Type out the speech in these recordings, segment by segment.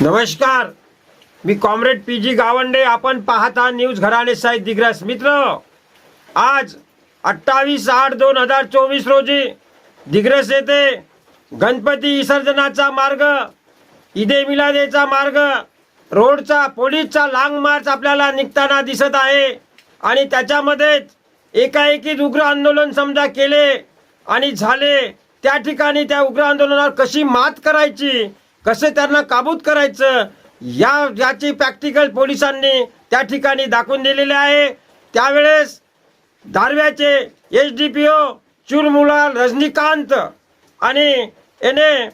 नमस्कार. मी comrade P G Gawande. आपण पाहता न्यूज घराणे साहेब दिग्रस. मित्र आज अठ्ठावीस आठ दोन हजार चोवीस रोजी दिग्रस येथे गणपती विसर्जनाचा मार्ग ईदे मिलादेचा मार्ग रोडचा पोलीसचा लांग मार्च आपल्याला निघताना दिसत आहे. आणि त्याच्यामध्येच एकाएकी उग्र आंदोलन समजा केले आणि झाले त्या ठिकाणी त्या उग्र आंदोलनावर कशी मात करायची कसं त्यांना काबूत करायचं? या याची प्रॅक्टिकल पोलिसांनी त्या ठिकाणी दाखवून दिलेले आहे. त्यावेळेस दारव्याचे H D P O Churmula Rajnikant आणि एने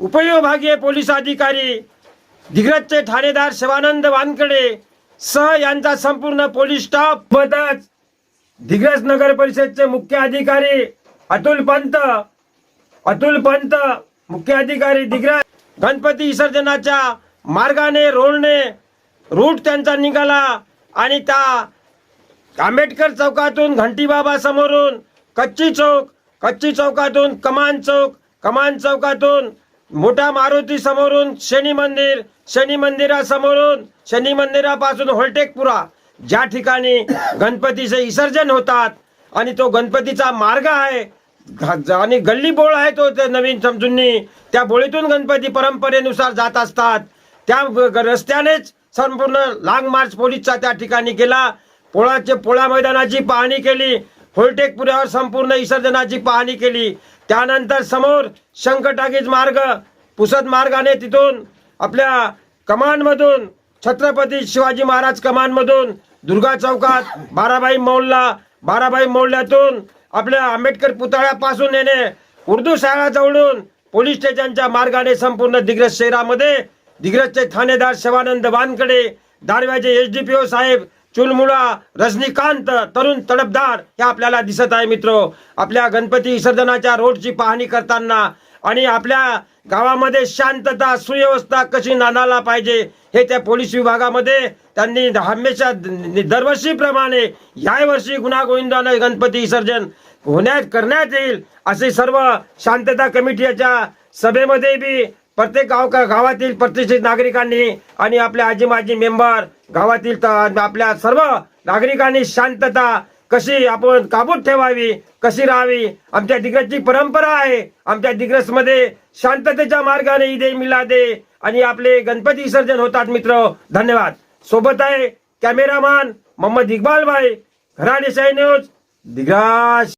उपविभागीय पोलीस अधिकारी दिग्रजचे ठाणेदार शिवानंद वानकडे सह यांचा संपूर्ण पोलीस स्टाफ सोबतच दिग्रज नगर परिषदचे मुख्य अधिकारी अतुल पंत अतुल पंत मुख्य अधिकारी दिग्रज गणपती विसर्जनाच्या मार्गाने रोडने रूट त्यांचा निघाला आणि त्या आंबेडकर चौकातून घंटीबाबा समोरून कच्ची चौक कच्ची चौकातून कमान चौक कमान चौकातून मोठा मारुती समोरून शनी मंदिर शनी मंदिरासमोरून शनी मंदिरापासून होलटेकपुरा. ज्या ठिकाणी गणपतीचे विसर्जन होतात आणि तो गणपतीचा मार्ग आहे आणि गल्ली बोळ आहे हो तो नवीन समजूंनी त्या बोळीतून गणपती परंपरेनुसार जात असतात. त्या रस्त्यानेच संपूर्ण लांग मार्च पोलीसचा त्या ठिकाणी गेला पोळाचे पोळा मैदानाची पाहणी केली. होलटेक पुऱ्यावर संपूर्ण विसर्जनाची पाहणी केली. त्यानंतर समोर शंकटागीज मार्ग पुसद मार्गाने तिथून आपल्या कमानमधून छत्रपती शिवाजी महाराज कमानमधून दुर्गा चौकात बाराबाई मौलला बाराबाई मौल्यातून आपल्या आंबेडकर पुतळ्यापासून येणे उर्दू शाळा जवळून पोलीस स्टेशनच्या मार्गाने संपूर्ण दिग्रज शहरामध्ये दिग्रजचे ठाणेदार शिवानंद वानकडे दारव्याचे एच डी पी ओ साहेब चुलमुळा रजनीकांत तरुण तडपदार हे आपल्याला दिसत आहे मित्र. आपल्या गणपती विसर्जनाच्या रोडची पाहणी करताना आणि आपल्या गावामध्ये शांतता सुव्यवस्था कशी नांदायला पाहिजे हे त्या पोलीस विभागामध्ये त्यांनी हमेशा दरवर्षीप्रमाणे यावर्षी वर्षी गुन्हा गणपती विसर्जन होण्यात करण्यात येईल असे सर्व शांतता कमिटीच्या सभेमध्ये बी प्रत्येक गाव गावातील प्रतिष्ठित नागरिकांनी आणि आपल्या आजी माजी मेंबर गावातील आपल्या सर्व नागरिकांनी शांतता कशी आपण काबूत ठेवावी कशी राहावी? आमच्या दिग्रजची परंपरा आहे. आमच्या दिग्रजमध्ये शांततेच्या मार्गाने ईदे मिलादे आणि आपले गणपती विसर्जन होतात मित्र. धन्यवाद. सोबत आहे कॅमेरामॅन मोहम्मद इकबाल भाई. घराणे न्यूज दिग्राज